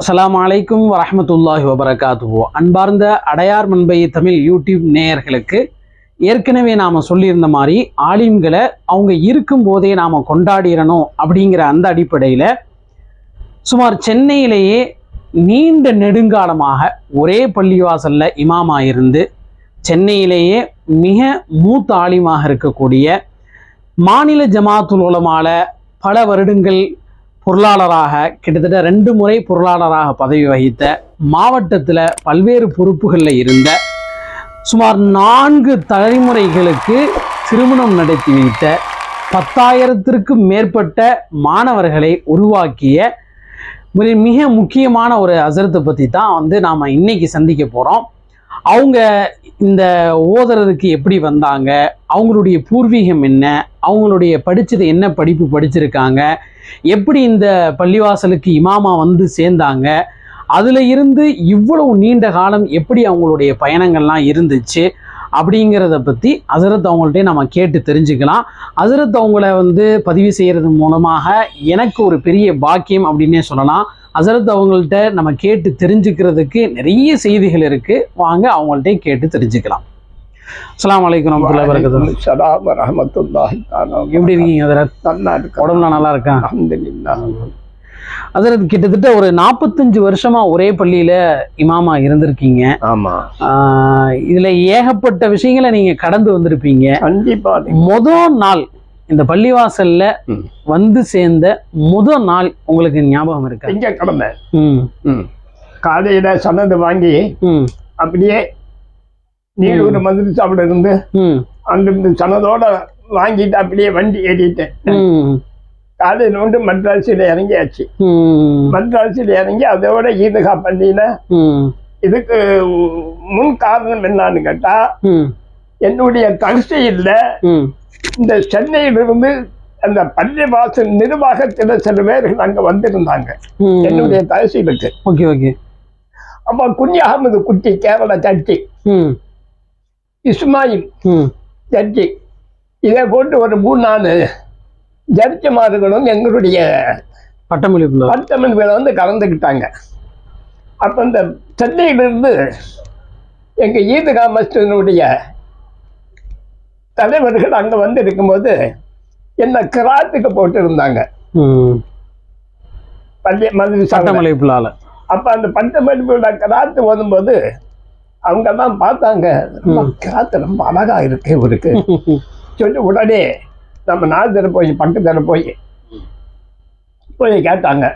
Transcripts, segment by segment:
அஸ்லாம் அலைக்கும் வரமத்துல்லாஹி வபரகாத்துவோ அன்பார்ந்த அடையார் மண்பை தமிழ் யூடியூப் நேயர்களுக்கு ஏற்கனவே நாம் சொல்லியிருந்த மாதிரி ஆலிம்களை அவங்க இருக்கும் போதே நாம் கொண்டாடிடணும் அப்படிங்கிற அந்த அடிப்படையில் சுமார் சென்னையிலேயே நீண்ட நெடுங்காலமாக ஒரே பள்ளிவாசலில் இமாமா இருந்து சென்னையிலேயே மிக மூத்த ஆலிமாக இருக்கக்கூடிய மாநில ஜமாத்துல் உலமால பல வருடங்கள் பொருளாளராக கிட்டத்தட்ட ரெண்டு முறை பொருளாளராக பதவி வகித்த மாவட்டத்தில் பல்வேறு பொறுப்புகளில் இருந்த சுமார் நான்கு தலைமுறைகளுக்கு திருமணம் நடத்தி வைத்த பத்தாயிரத்திற்கும் மேற்பட்ட மாணவர்களை உருவாக்கிய மிக முக்கியமான ஒரு அசரத்தை பற்றி தான் வந்து நாம் இன்னைக்கு சந்திக்க போகிறோம் அவங்க இந்த ஓதுறதுக்கு எப்படி வந்தாங்க? அவங்களுடைய பூர்வீகம் என்ன? அவங்களுடைய படித்தது என்ன படிப்பு படிச்சிருக்காங்க? எப்படி இந்த பள்ளிவாசலுக்கு இமாமா வந்து சேர்ந்தாங்க? அதில் இருந்து இவ்வளவு நீண்ட காலம் எப்படி அவங்களுடைய பயணங்கள்லாம் இருந்துச்சு? அப்படிங்கிறத பற்றி அசரத் அவங்கள்ட்டே நம்ம கேட்டு தெரிஞ்சுக்கலாம். அசரத் அவங்கள வந்து பதிவு செய்கிறது மூலமாக எனக்கு ஒரு பெரிய பாக்கியம் அப்படின்னே சொல்லலாம். அசரத் அவங்கள்ட்ட நம்ம கேட்டு தெரிஞ்சுக்கிறதுக்கு நிறைய செய்திகள் இருக்குது வாங்க அவங்கள்ட்டே கேட்டு தெரிஞ்சுக்கலாம். அஸ்ஸலாமு அலைக்கும் வரமத்துல்லாஹி வரகாத்துஹு சலாம் வரஹமத்துல்லாஹி தஆலா எப்படி இருக்கீங்க அசரத் நல்லா இருக்கு உடம்புலாம் நல்லா இருக்கா? அல்ஹம்துலில்லாஹ். அசரத் கிட்டத்தட்ட ஒரு நாற்பத்தஞ்சு வருஷமா ஒரே பள்ளியில இமாமா இருந்திருக்கீங்க. ஆமா. இதுல ஏகப்பட்ட விஷயங்களை நீங்க கடந்து வந்திருப்பீங்க. கண்டிப்பா முதல் நாள் இந்த பள்ளிவாசல்ல. வந்து சேர்ந்த முதல் நாள் உங்களுக்கு ஞாபகம் இருக்கா? திங்கக்கிழமை காலையில சனது வாங்கி ம். நீலகிரி மதுரை சாப்பிட இருந்து அங்கிருந்து சனதோட வாங்கிட்டு அப்படியே வண்டி ஏறிட்டேன். காலையில் வந்து மட்ராசியில் இறங்கியாச்சு. மட்ராசியில் இறங்கி அதோட ஈதுகா பள்ளியில இதுக்கு முன் காரணம் என்னன்னு கேட்டா என்னுடைய தகுதியில் இந்த சென்னையிலிருந்து அந்த பள்ளிவாசல் நிர்வாகத்தில் சில பேர்கள் அங்கே வந்திருந்தாங்க. என்னுடைய தகசீலுக்கு ஓகே ஓகே. அப்ப குஞ்சி அகமது குட்டி கேரள சட்டி இஸ்மாயில் ஜட்ஜி. இதை போட்டு ஒரு மூணு நாலு ஜட்ஜிமார்களும் எங்களுடைய பட்டமளிப்புல. பட்டமன்களை வந்து கலந்துக்கிட்டாங்க. அப்ப இந்த சென்னையிலிருந்து எங்க ஈதுகா மஸ்ஜினுடைய தலைவர்கள் அங்க வந்து இருக்கும்போது என்ன கிராத்துக்கு போட்டு இருந்தாங்க ம். பள்ளி மதுரை பட்டமளிப்புலால. அப்ப அந்த பட்டமளிப்போட கிராத்து ஓதும்போது அவங்க தான் பார்த்தாங்க. ரொம்ப கிராத்து ரொம்ப அழகா இருக்கு இவருக்கு. சொல்லி உடனே நம்ம நாதில் போய் பக்கத்தில் போய் போய் கேட்டாங்க.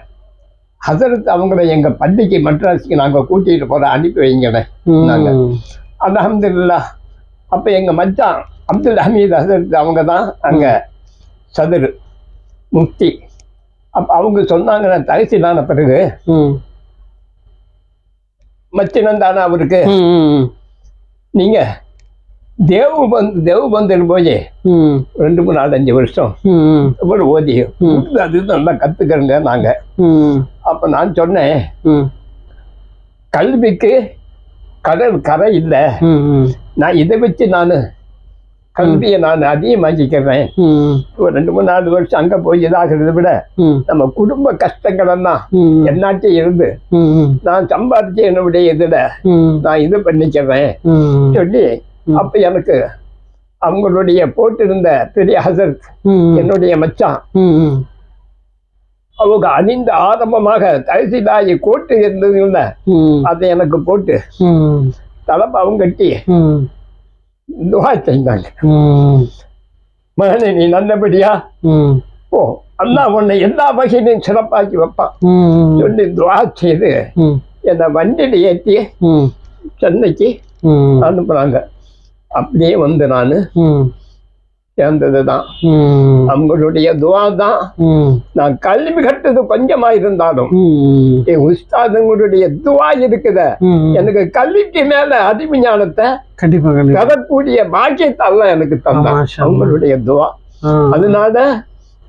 ஹசரத் அவங்கள எங்க பள்ளிக்கு மட்ராஸுக்கு நாங்க கூட்டிட்டு போற அனுப்பி வைங்கண்ணே நாங்க. ம். அல்ஹம்துலில்லா. அப்ப எங்க மச்சான் அப்துல் ஹமீத் ஹசரத் அவங்க தான் அங்க சதுரு முக்தி அப்ப அவங்க சொன்னாங்க நான் தகசிலான பிறகு மச்சினம் தானே அவருக்கு? நீங்க தேவபந்த் தேவபந்தில் போய் ரெண்டு மூணு நாலு அஞ்சு வருஷம் ஒரு ஓதி. அது நல்லா கத்துக்கிறங்க நாங்க அப்ப நான் சொன்னேன் கல்விக்கு கடல் கரை இல்லை. நான் இதை வச்சு நான் கல்வியை நான் அதிகமாக்கிக்கிறேன் ஒரு ரெண்டு மூணு நாலு வருஷம் அங்க போய் இதாகிறத விட நம்ம குடும்ப கஷ்டங்கள் எல்லாம் ம். என்னாட்டி இருந்து நான் சம்பாதிச்சு என்னுடைய இதுல நான் இது பண்ணிக்கிறேன். சொல்லி. அப்ப எனக்கு அவங்களுடைய போட்டிருந்த பெரிய ஹசரத் என்னுடைய மச்சான் அவங்க அணிந்த ஆரம்பமாக தகசிலாயி கோட்டு இருந்ததுல அதை எனக்கு போட்டு தலப்பாவும் கட்டி துவா செய்தாங்க மகனே நீ நல்லபடியா? ஓ அல்லாஹ் உன்னை எல்லா வகையிலும் சிறப்பாக்கி வைப்பான். சொல்லி துவா செய்து என்னை வண்டியில் ஏற்றி சென்னைக்கு அனுப்புனாங்க. அப்படியே வந்து நான் சேர்ந்தது தான் ம். அவங்களுடைய துவா தான் நான் கல்வி கட்டது கொஞ்சமா இருந்தாலும் என் உஸ்தாதுங்களுடைய துவா இருக்குத. எனக்கு கல்விக்கு மேல அறிவு ஞானத்தை கண்டிப்பா கண்டிப்பா. தரக்கூடிய பாக்கியத்தை எல்லாம் எனக்கு தந்தான். அவங்களுடைய துவா. அதனால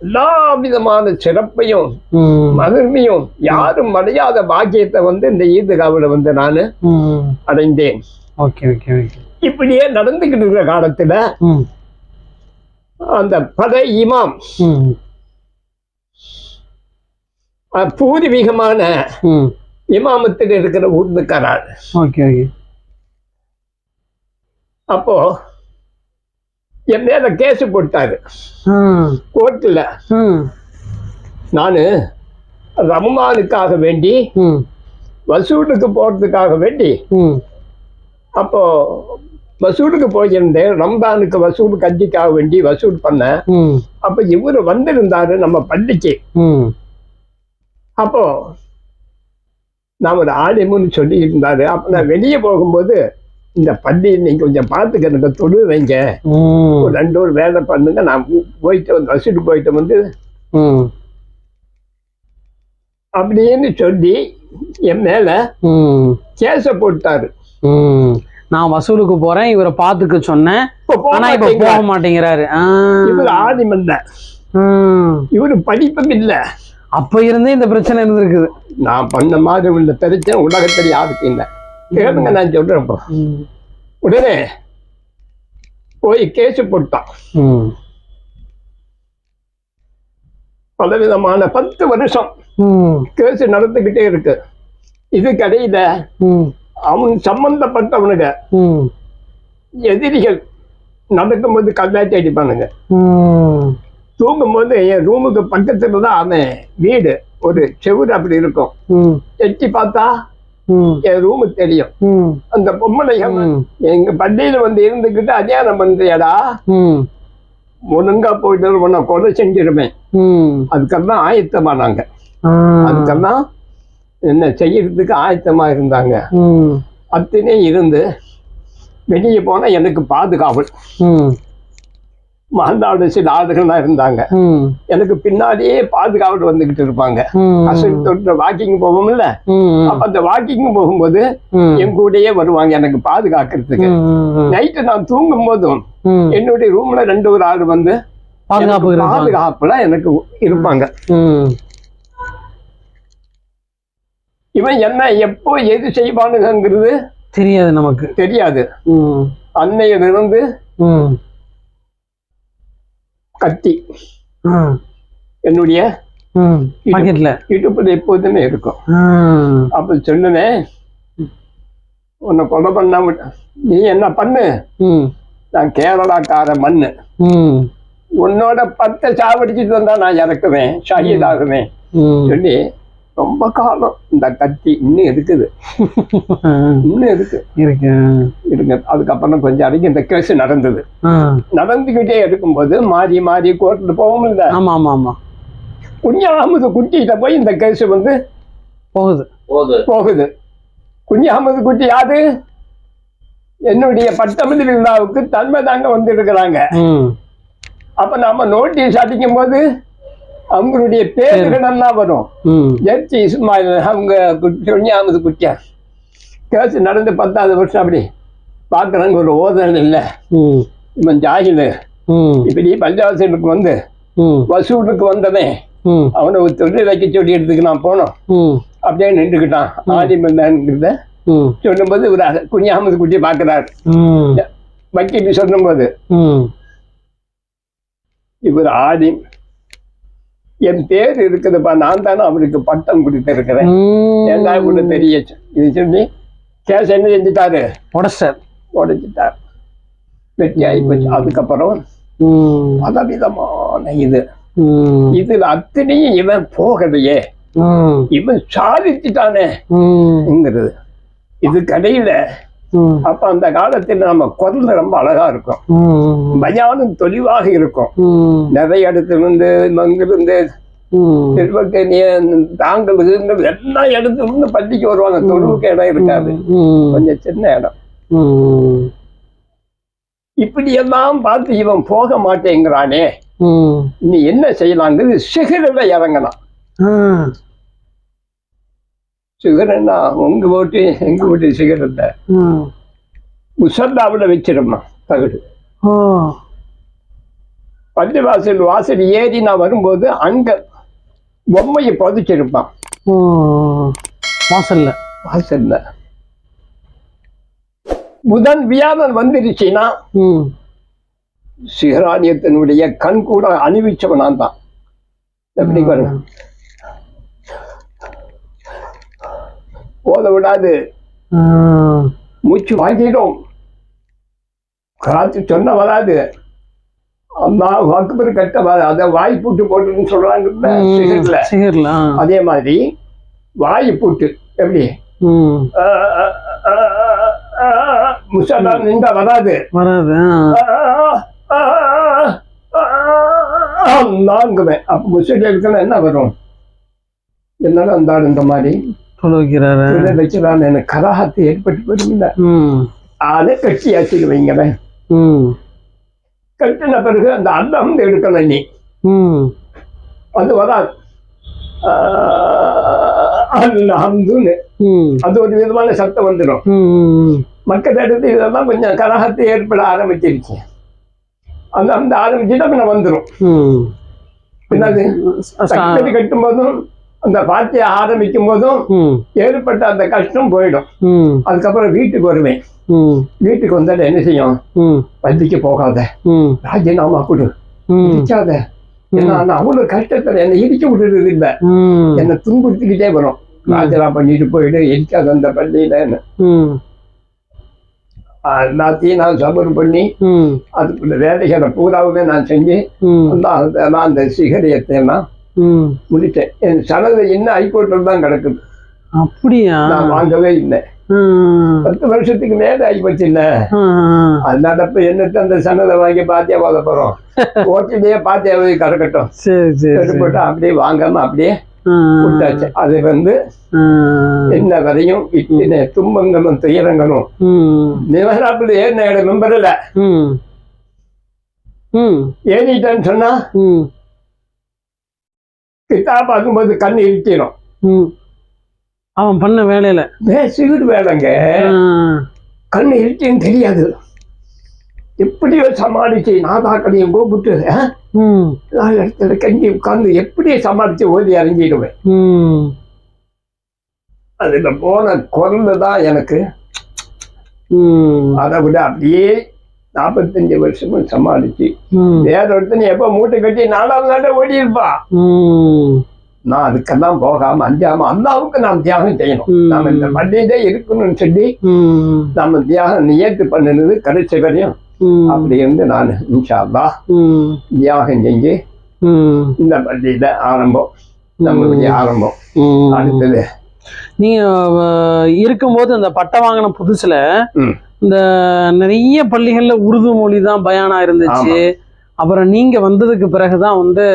எல்லா விதமான சிறப்பையும் ம். மகிமையும் யாரும் அடையாத பாக்கியத்தை வந்து இந்த ஈதுகாவில் வந்து நான் அடைந்தேன். Okay okay okay. இப்படியே நடந்துகிட்டு இருக்கிற காலத்துல அந்த படை இமாம். பூர்வீகமான இமாமத்தில் இருக்கிற உருதுக்காரார் அப்போ என் மேல கேஸ் போட்டாரு. கோர்ட்டில். நான் ரமமானுக்காக வேண்டி வசூலுக்கு போகிறதுக்காக வேண்டி அப்போ வசூலுக்கு போயிருந்தேன். ரம்தானுக்கு வசூல் கஞ்சிக்காக வேண்டி வசூல் பண்ணேன். அப்போ இவர் வந்திருந்தாரு நம்ம பள்ளிக்கு. அப்போ நான் ஒரு ஆலிமுன்னு சொல்லி இருந்தாரு. அப்போ நான் வெளியே போகும்போது இந்த பள்ளி நீங்க கொஞ்சம் பார்த்துக்கிறங்க தொழு வைங்க. ஒரு ரெண்டு ஒரு வேலை பண்ணுங்க. நான் போயிட்டு வந்து வசூல் போயிட்டு வந்து ம். அப்படின்னு சொல்லி என் மேல கேஸ போட்டாரு. ம். நான் வசூலுக்கு போறேன் இவரை பார்த்துக்க சொன்னேன் ஆனா இப்ப. போக மாட்டேங்கிறாரு. இவர் ஆதிமல்ல ம். இவரு படிப்பும் இல்ல அப்ப இருந்தே இந்த பிரச்சனை இருந்திருக்குது நான் பண்ண மாதிரி உள்ள பிரச்சனை உலகத்தில் யாருக்கும் இல்லை கேளுங்க நான் சொல்றேன். உடனே போய் கேஸ் போட்டான். பலவிதமான பத்து வருஷம். கேஸ் நடந்துக்கிட்டே இருக்கு இது கடையில அவன் சம்பந்தப்பட்டவனுங்க. எதிரிகள் நடக்கும்போது கல்லாச்சி அடிப்பானுங்க. தூங்கும்போது என் ரூமுக்கு பக்கத்துல தான் அவன் வீடு ஒரு செவுரு அப்படி இருக்கும். எட்டி பார்த்தா. என் ரூமு தெரியும். அந்த பொம்பளைகள் ம். எங்க பள்ளியில வந்து இருந்துக்கிட்டு அத்தியானம் பண்றியாடா. ஒழுங்கா போயிட்டு உன்னை கொலை செஞ்சிருவேன். அதுக்கெல்லாம் ஆயத்தமானாங்க. அதுக்கெல்லாம் என்ன செய்யறதுக்கு ஆயத்தமா இருந்தாங்க. அத்தனை இருந்து வெளியே போனா எனக்கு பாதுகாவல் ம். மாந்தாடு சில ஆடுகள்லாம் இருந்தாங்க. எனக்கு பின்னாடியே பாதுகாவல் வந்துகிட்டு இருப்பாங்க. அசல் தொட்டு வாக்கிங் போவோம்ல. அப்ப அந்த வாக்கிங் போகும்போது. என் கூடயே வருவாங்க எனக்கு பாதுகாக்கிறதுக்கு. நைட்டு நான் தூங்கும் போதும். என்னுடைய ரூம்ல ரெண்டு ஒரு ஆள் வந்து பாதுகாப்பு. பாதுகாப்புல எனக்கு இருப்பாங்க. இவன் என்ன எப்போ எது செய்வானுங்கிறது தெரியாது நமக்கு தெரியாது. அன்னையிலிருந்து. கத்தி. என்னுடைய இடுப்புல எப்போதுமே இருக்கும். அப்ப சொன்னேன் உன்னை கொலை பண்ண நீ என்ன பண்ணு. நான் கேரளாக்கார மண்ணு. உன்னோட பத்தை சாவடிச்சுட்டு வந்தா நான் இறக்குவேன் ஷஹீதாகுவேன். சொல்லி ரொம்ப காலம். இந்த கத்தி இன்னும் இருக்குது. இன்னும் இருக்கு. இருக்கு. இருக்கு அதுக்கப்புறம் கொஞ்சம் அடிக்க இந்த கேஸ் நடந்தது. நடந்துகிட்டே இருக்கும்போது மாறி மாறி கோர்ட்டில் போகும் இல்ல. ஆமா ஆமா ஆமா. குஞ்சாமது குட்டிகிட்ட போய் இந்த கேஸ் வந்து போகுது. போகுது. போகுது. குஞ்சாமது குட்டி யாரு? என்னுடைய பட்டமதி விழாவுக்கு தன்மை தாங்க வந்து இருக்கிறாங்க. அப்ப நாம நோட்டீஸ் அடிக்கும் போது அவங்களுடைய பேருகளெல்லாம் வரும் ம். ஜெர்ச்சி இஸ்மாயில் அவங்க குஞ்சாமது குட்டியா கேஸ் நடந்து பத்தாவது வருஷம் அப்படி பார்க்குறாங்க ஒரு ஓதல் இல்லை. இவன் ஜாகிலு. இப்படி பஞ்சாசனுக்கு வந்து. வசூலுக்கு வந்தவன். அவனை ஒரு தொழில் வைக்க சொல்லி எடுத்துக்கு நான் போனோம். அப்படியே நின்றுக்கிட்டான் ஆதிமந்தான்ங்கிறத ம். சொல்லும்போது ஒரு குஞ்சாமது குட்டி பார்க்குறாரு. வக்கீல் சொல்லும்போது. இவர் ஆதி என் பேர் இருக்குதுப்பா நான் தானே அவருக்கு பட்டம் கொடுத்துருக்கிறேன். ம். பெரிய ச- இது சொல்லி கேஸ் என்ன செஞ்சுட்டாரு? உடச்சார் உடைச்சிட்டார். வெற்றி ஆயிப்போச்சு அதுக்கப்புறம். பலவிதமான இது. இதுல அத்தனையும் இவன் போகலையே. இவன் சாதிச்சுட்டானே. ம். அப்ப அந்த காலத்துல நம்ம குரல் ரொம்ப அழகா இருக்கும். பயானும் தெளிவாக இருக்கும். நிறைய இடத்துல இருந்து. திருவக்கனிய தாங்கல் எல்லா இடத்துல இருந்து பள்ளிக்கு வருவாங்க தொழுவுக்கு இடம் இருக்காது. கொஞ்சம் சின்ன இடம். இப்படி எல்லாம் பார்த்து இவன் போக மாட்டேங்கிறானே. நீ என்ன செய்யலாங்கிறது சிகரில் இறங்கலாம். சிகரன்னா உங்க ஓட்டு எங்க ஓட்டு சிகரத்தை ம். முசல்லாவில் வச்சிருமா தகுடு ஓ. பள்ளிவாசல் வாசல் ஏறி நான் வரும்போது அங்க பொம்மையை புதைச்சிருப்பான். வாசல்ல வாசல்ல புதன் வியாழன் வந்துருச்சுன்னா ம். சிகரானியத்தினுடைய கண் கூட அணிவிச்சவன் நான் தான் எப்படி ஓத விடாது. மூச்சு வாங்கிடும் காத்து சொன்ன வராது அம்மா அக்பர் கட்ட வராது அதை வாய் பூட்டு போட்டுன்னு சொல்றாங்க. அதே மாதிரி வாய் பூட்டு எப்படி. முசல்லா நின்றா வராது வராது. நான்குவேன் அப்ப முசல்லா இருக்கணும் என்ன வரும் என்னடா இருந்தாலும் இந்த மாதிரி தொழு வைக்கிறாரு இதை வச்சுதான் எனக்கு கராகத்து ஏற்பட்டு போயிருந்த. அதை கட்டி ஆச்சு வைங்கவன் ம். கட்டின பிறகு அந்த அல்லம் வந்து எடுக்கணும் நீ. அது வராது. அது ஒரு விதமான சத்தம் வந்துடும். மக்கள் எடுத்து இதெல்லாம் கொஞ்சம் கலகத்தை ஏற்பட ஆரம்பிச்சிருச்சு அந்த அந்த ஆரம்பிச்சுட்டு பின்ன வந்துடும் கட்டும் போதும் அந்த பாத்தியை ஆரம்பிக்கும் போதும். ஏற்பட்ட அந்த கஷ்டம் போயிடும். அதுக்கப்புறம் வீட்டுக்கு வருவேன். வீட்டுக்கு வந்தால் என்ன செய்யும். பள்ளிக்கு போகாத. ராஜினாமா கொடு. இடிக்காத நான் அவ்வளவு கஷ்டத்துல என்னை இடிக்க விடுறது இல்லை. என்னை துன்புறுத்திக்கிட்டே வரும் ராஜரா பண்ணிட்டு போயிடு இடிக்காத அந்த பள்ளியிலன்னு ம். எல்லாத்தையும் நான் சபர் பண்ணி. அதுக்குள்ள வேலைகளை பூராவுமே நான் செஞ்சு ம். அந்த சிகரியத்தை எல்லாம். முடித்தேன் என் சனது இன்னும் ஹைகோர்ட்டில் தான் கிடக்குது அப்படியா நான் வாங்கவே இல்லை. பத்து வருஷத்துக்கு மேலே ஆகிப்போச்சு இல்லை ஆ. அதனால இப்ப என்னத்த அந்த சனதை வாங்கி பாத்தியா வாத போறோம் ஓட்டிலேயே பாத்தியாவே கறக்கட்டும் சரி சரி சரி போட்டு அப்படியே வாங்காம அப்படியே. விட்டாச்சு அது வந்து. என்ன வரையும் துன்பங்களும் துயரங்களும். நிவராப்பில் ஏறின இடம் மெம்பரில். ஏறிட்டேன்னு சொன்னா. கிட்டா பார்க்கும்போது கண் இழுத்திடும் ம். அவன் பண்ண வேலையில சிகிடு வேலைங்க. கண் இழுத்தின்னு தெரியாது எப்படியோ சமாளிச்சு நாதாக்களையும் கூப்பிட்டு. நான் இடத்துல கஞ்சி உட்கார்ந்து எப்படியோ சமாளிச்சு ஓதி அறிஞ்சிடுவேன் ம். அதுல போன குரல் தான் எனக்கு ம். அதை விட அப்படியே நாற்பத்தஞ்சு வருஷமும் சமாளிச்சு. வேற ஒருத்தன் எப்ப மூட்டை கட்டி நாலாவது நாட்டை ஓடி இருப்பா ம். நான் அதுக்கெல்லாம் போகாம அஞ்சாம அல்லாவுக்கு நாம் தியாகம் செய்யணும். நாம இந்த பள்ளியிலே இருக்கணும்னு சொல்லி. நாம தியாகம் நியத்து பண்ணினது கடைசி வரையும். அப்படி இருந்து நான் இன்ஷா அல்லாஹ் ம். தியாகம் செஞ்சு. இந்த பள்ளியில ஆரம்பம் நம்மளுடைய ஆரம்பம். அடுத்தது நீங்க அஹ், இருக்கும்போது அந்த பட்டம் வாங்கின புதுசுல. இந்த நிறைய பள்ளிகள்ல உருது மொழி தான் பயானா இருந்துச்சு. அப்புறம் நீங்க வந்ததுக்கு பிறகுதான் வந்து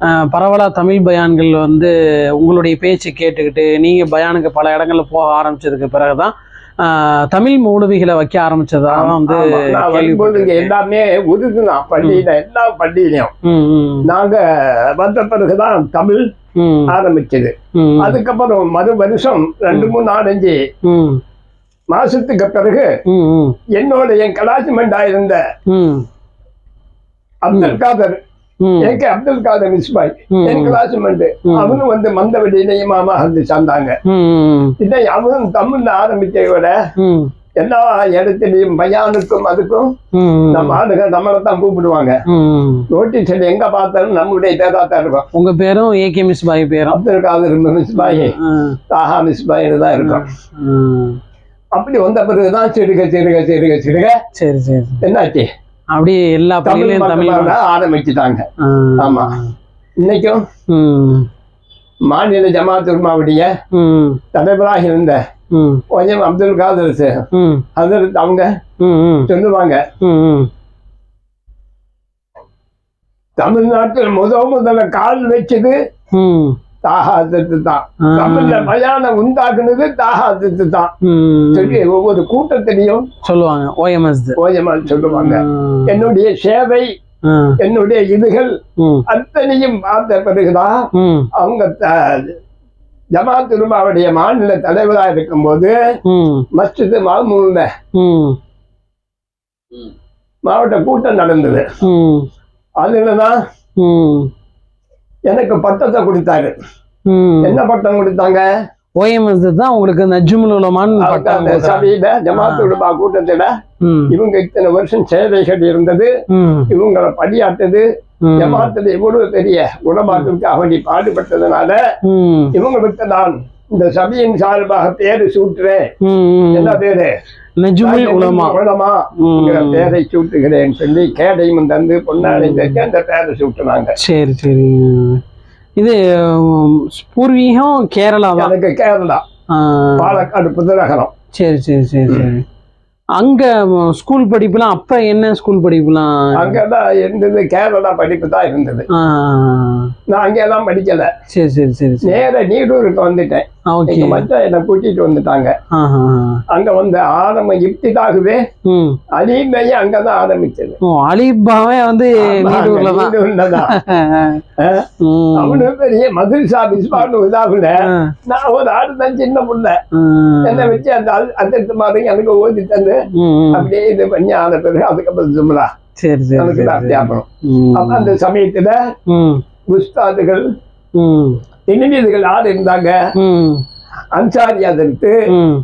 அஹ், பரவலா தமிழ் பயான்கள் வந்து உங்களுடைய பேச்சு கேட்டுக்கிட்டு நீங்க பயானுக்கு பல இடங்கள்ல போக ஆரம்பிச்சதுக்கு பிறகுதான் தமிழ் மௌலவிகளை வைக்க ஆரம்பிச்சதா வந்து இங்க. எல்லாமே உருது தான் பள்ளியில எல்லா பள்ளியிலையும். நாங்க வந்த பிறகுதான் தமிழ் ம், ஆரம்பிச்சது. அதுக்கப்புறம் மறு வருஷம் ரெண்டு மூணு நாலஞ்சு மாசத்துக்கு பிறகு என்னோட என் ஆயிருந்த ம், அப்துல் காதர் ம், ஏகே அப்துல் காதர் மிஸ்பாய் ம், என் கிளாஸ்மெண்ட். அவனும் வந்து மந்தவெளியில இமாமா வந்து சேர்ந்தாங்க. இதை அவனும் தமிழ்ல ஆரம்பிச்சதை விட எல்லா இடத்துலயும் பயானுக்கும் அதுக்கும் நம்ம ஆளுங்க நம்மளை தான் கூப்பிடுவாங்க. ம். நோட்டீஸ்ல எங்க பார்த்தாலும் நம்மளுடைய பேரா தான் இருக்கும். உங்க பேரும் ஏகே மிஸ் பாய் பேரும். அப்துல் காதர் மிஸ்பாய் ம், தாஹா மிஸ்பாயின்னு தான் இருக்கும். அப்படி வந்த பிறகுதான் சிறுக சிறுக சிறுக சிறுக சரி சரி என்னாச்சு? அப்படியே எல்லா பள்ளியிலையும் தமிழ் ஆரம்பிச்சுட்டாங்க. ஆமா. இன்னைக்கும் மாநில ஜமாத் உல்மாவுடைய ம், தலைவராக இருந்த கொஞ்சம் அப்துல் காதர் ஹசரத் அவங்க சொல்லுவாங்க. தமிழ்நாட்டில் முத முதல்ல கால் வச்சது தாகாதத்து தான். தமிழ்ல பயானம் உண்டாக்குனது தாகாதத்து தான். சொல்லி ஒவ்வொரு கூட்டத்திலையும் சொல்லுவாங்க. ஓஎம்எஸ் ஓஜமான் சொல்லுவாங்க. என்னுடைய சேவை என்னுடைய இதுகள் அத்தனையும் பார்த்த பிறகுதான் அவங்க த- ஜமாத் உலமாவுடைய மாநில தலைவராக இருக்கும்போது மஸ்ஜித் மாமூல்ல மாவட்ட கூட்டம் நடந்தது. அதுலதான் எனக்கு பட்டத்தை கொடுத்தாரு. என்ன பட்டம் கொடுத்தாங்க? ஓஎம்எஸ் தான் உங்களுக்கு நஜ்முல் உலமான்னு அவங்க பட்டம் அந்த கொடுக்குறாங்க. சபையில ஜமாத் உலமா கூட்டத்துல இவங்க இத்தனை வருஷம் சேவைகள் இருந்தது இவங்களை படியாட்டது ம், ஜமாத்துல இவ்வளவு பெரிய உலமாத்திற்கு அவனி பாடுபட்டதுனால இவங்களுக்கு நான் இந்த சபையின் சார்பாக பேரு சூட்டுறேன். என்ன பேரு? நஜ்முல் உலமா உலமா. பேரை சூட்டுகிறேன் சொல்லி கேடையும் தந்து பொன்னாடையும் தச்சு அந்த பேரை சூட்டுனாங்க. சரி சரி. இது பூர்வீகம் கேரளாவா? எனக்கு கேரளா. பாலக்காடு புதுநகரம். சரி சரி சரி சரி. அங்க ஸ்கூல் படிப்புலாம் அப்ப என்ன ஸ்கூல் படிப்புலாம்? அங்கதான் இருந்தது கேரளா படிப்பு தான் இருந்தது நான் அங்கெல்லாம் படிக்கல. சரி சரி சரி. நேர நீடூருக்கு வந்துட்டேன். எங்க என்னை கூட்டிட்டு வந்துட்டாங்க. அங்க வந்து ஆரம்பம் இப்திதாகவே ம். அலிமையே அங்கதான் ஆரம்பிச்சது அலிபாவே வந்து நீடூர்ல தான் நீடூர்லதான். ம். அவனு பெரிய மதுரசா பிஸ்பான்னு இதாகுல. நான் ஒரு ஆடு தான் சின்ன புள்ள. என்னை வச்சு அந்த அந்த மாதிரி எனக்கு ஓதி தந்து. அப்படியே இது பண்ணி ஆன பிறகு அதுக்கப்புறம் சும்லா சரி சரி தான். வியாபாரம் அந்த சமயத்துல உஸ்தாதுகள் இனிமீதுகள் ஆறு இருந்தாங்க? ம், அன்சாரி ம்,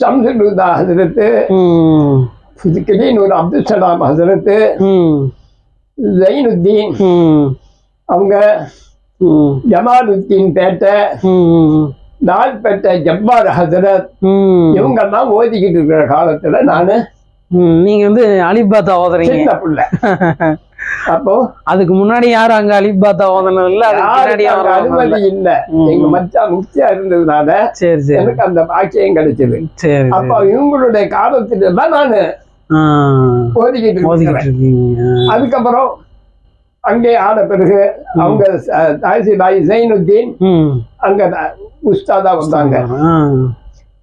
சம்சுல்லா ஹசரத்து கிளீனூர் அப்துல் சலாம் ஹசரத்து ஜைனுத்தீன் அவங்க ஜமாலுத்தீன் பேட்டை ம், லால்பேட்டை ஜப்பார் ஹசரத் ம். இவங்கெல்லாம் ஓதிக்கிட்டு இருக்கிற காலத்துல நானு நீங்க வந்து அலிபாத்தா ஓதுறீங்க. சின்ன புள்ள. அப்போ அதுக்கு முன்னாடி யாரும் அங்க அலிபாத்தா ஓதுனது இல்ல? ஓதுனது அனுமதி இல்ல. எங்க மச்சான் முக்கியா இருந்ததுனால சரி சரி. எனக்கு அந்த பாக்கியம் கிடைச்சது. சரி அப்ப இவங்களுடைய காலத்துல தான் நானு அதுக்கப்புறம் அங்கே ஆன பிறகு அவங்க அஹ், தாசிலாய் ஜைனுத்தீன் ம். அங்க உஸ்தாதா வந்தாங்க.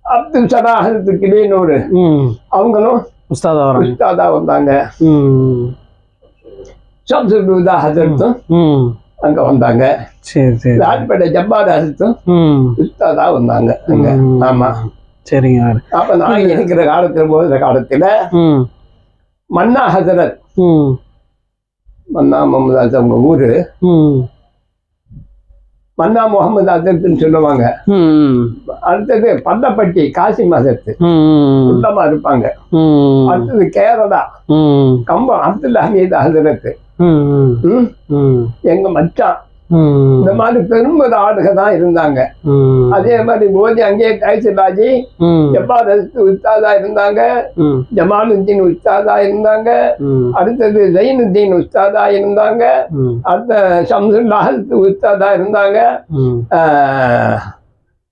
அப்துல் சலாஹத்து கிளீனூர் ம். அவங்களும் உஸ்தாதா உஸ்தாதா வந்தாங்க. ம், ஷம்சுல்லா ஹசரத்தும். அங்க வந்தாங்க. சரி சரி. லால்பேட்டை ஜப்பார் ஹசரத்தும். உஸ்தாதா வந்தாங்க அங்க. ஆமா. சரிங்க. அப்ப நான் இருக்கிற காலத்துல போகிற காலத்துல மன்னா ஹசரத். மன்னா முகமது ஹசரத் அவங்க ஊரு. மன்னா முகமது ஹசரத்னு சொல்லுவாங்க. அடுத்தது பல்லப்பட்டி காசிம் ஹசரத். ம் உள்ளமா இருப்பாங்க. அடுத்தது கேரளா. கம்பம் அப்துல் ஹமீத் ஹசரத் எங்க மச்சான். இந்த மாதிரி பெரும்பது ஆளுக தான் இருந்தாங்க. அதே மாதிரி போதி அங்கேயே கைசிலாஜி ம். ஜப்பாரஸ்து உஸ்தாதா இருந்தாங்க. ஜமாலுத்தீன் உஸ்தாதா இருந்தாங்க. அடுத்தது ஜைனுத்தீன் உஸ்தாதா இருந்தாங்க. அடுத்த ஷம்சுல்லாஹத் உஸ்தாதா இருந்தாங்க.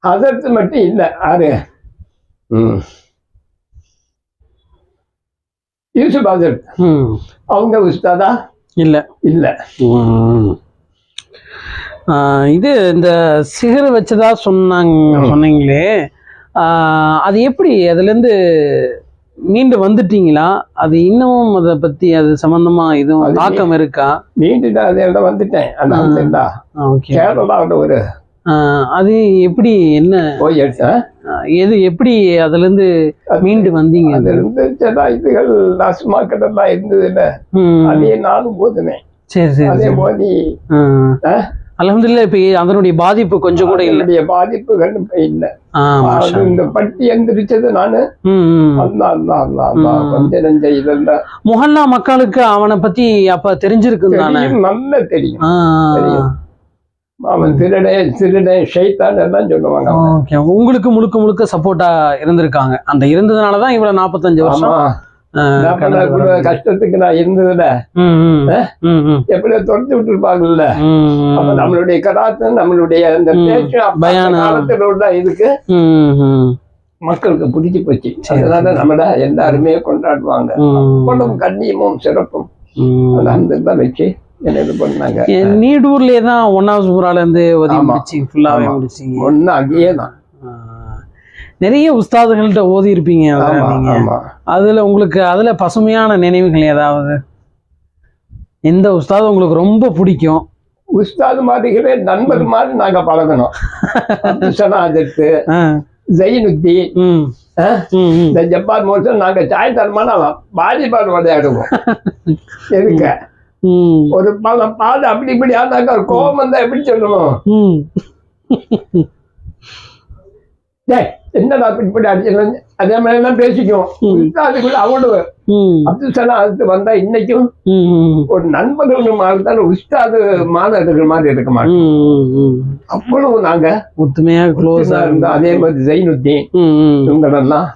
ஹசரத் மட்டும் இல்லை ஆறு. யூசுப் ஹசரத். அவங்க உஸ்தாதா? இல்லை. இல்லை. இது இந்த சிகர் வச்சதா சொன்னாங்க சொன்னீங்களே. அது எப்படி? அதுலேருந்து மீண்டு வந்துட்டீங்களா? அது இன்னமும் அதை பத்தி அது சம்பந்தமா எதுவும் அது தாக்கம் இருக்கா? மீண்டுட்டு அதோட வந்துட்டேன். அந்த கேரளாவோட ஒரு அது எப்படி என்ன? எது எப்படி அதுல இருந்து மீண்டு வந்தீங்க? அது இருந்து சில இதுகள் நசுமாக்கள் எல்லாம் இருந்ததுல ம். அதே நானும் போதுனேன் சரி சரி அதே போதி ஆ. அல்ஹம்துலில்லாஹ் இப்ப அதனுடைய பாதிப்பு கொஞ்சம் கூட இல்லை. பாதிப்புகள் இப்ப இல்லை. இந்த பட்டி எந்திரிச்சது நானு. கொஞ்ச நெஞ்ச இல்ல முஹல்லா மக்களுக்கு அவனை பத்தி அப்ப தெரியும் நல்லா தெரியும். அவன் திருடே திருடே ஷைத்தான் எல்லாம் சொல்லுவாங்க. ஓகே உங்களுக்கு முழுக்க முழுக்க சப்போர்ட்டா இருந்திருக்காங்க. அந்த இருந்ததுனால தான் இவ்வளவு நாற்பத்தஞ்சு வருஷம். கஷ்டத்துக்கு நான் இருந்ததுல. எப்படியோ துரத்தி விட்டுருப்பாங்கல்ல. அப்ப ம், நம்மளுடைய கராத்து நம்மளுடைய அந்த. பேச்சு அப்ப. காலத்துல உள்ள இதுக்கு மக்களுக்கு பிடிச்சி போச்சு. அதனால நம்மள எல்லாருமே கொண்டாடுவாங்க. அவ்வளவு கண்ணியமும் சிறப்பும். அந்த வச்சு இது பண்ணாங்க? நீடூர்லயே தான் ஒன்னாவது சூறால இருந்து ஆமா. முடிச்சிங்க ஃபுல்லாவே. முடிச்சிங்க. ஒண்ணு அங்கேயே தான். நிறைய உஸ்தாதுகள்கிட்ட ஓதி இருப்பீங்க நீங்க. அதுல உங்களுக்கு அதுல பசுமையான நினைவுகள் ஏதாவது? எந்த உஸ்தாது உங்களுக்கு ரொம்ப பிடிக்கும்? உஸ்தாது மாதிரிகளே நண்பர் மாதிரி நாங்க பழகணும். அப்துசனாஜத்து ஆ, ஜெயினுத்தீன். இந்த ஜப்பார் மோசம் நாங்க சாயந்தரமான வாலிபால் விளையாடுவோம். எதுக்க? ஒரு பல பாது அப்படி இப்படி ஒரு கோபம் வந்தா எப்படி சொல்லணும்? என்னடா இப்படி இப்படி அடிச்சேன் அதே மாதிரி எல்லாம் பேசிக்குவோம். அதுக்குள்ள ம். அப்துல் சலாம் அடுத்து வந்தா இன்னைக்கும் ஒரு நண்பர்கள் மாதிரி தான் உஸ்தாது மாணவர்கள் மாதிரி இருக்க மாட்டோம். அவ்வளவு நாங்க ஒத்துமையா க்ளோஸா இருந்தா அதே மாதிரி ஜெயினுத்தீன். இவங்களெல்லாம்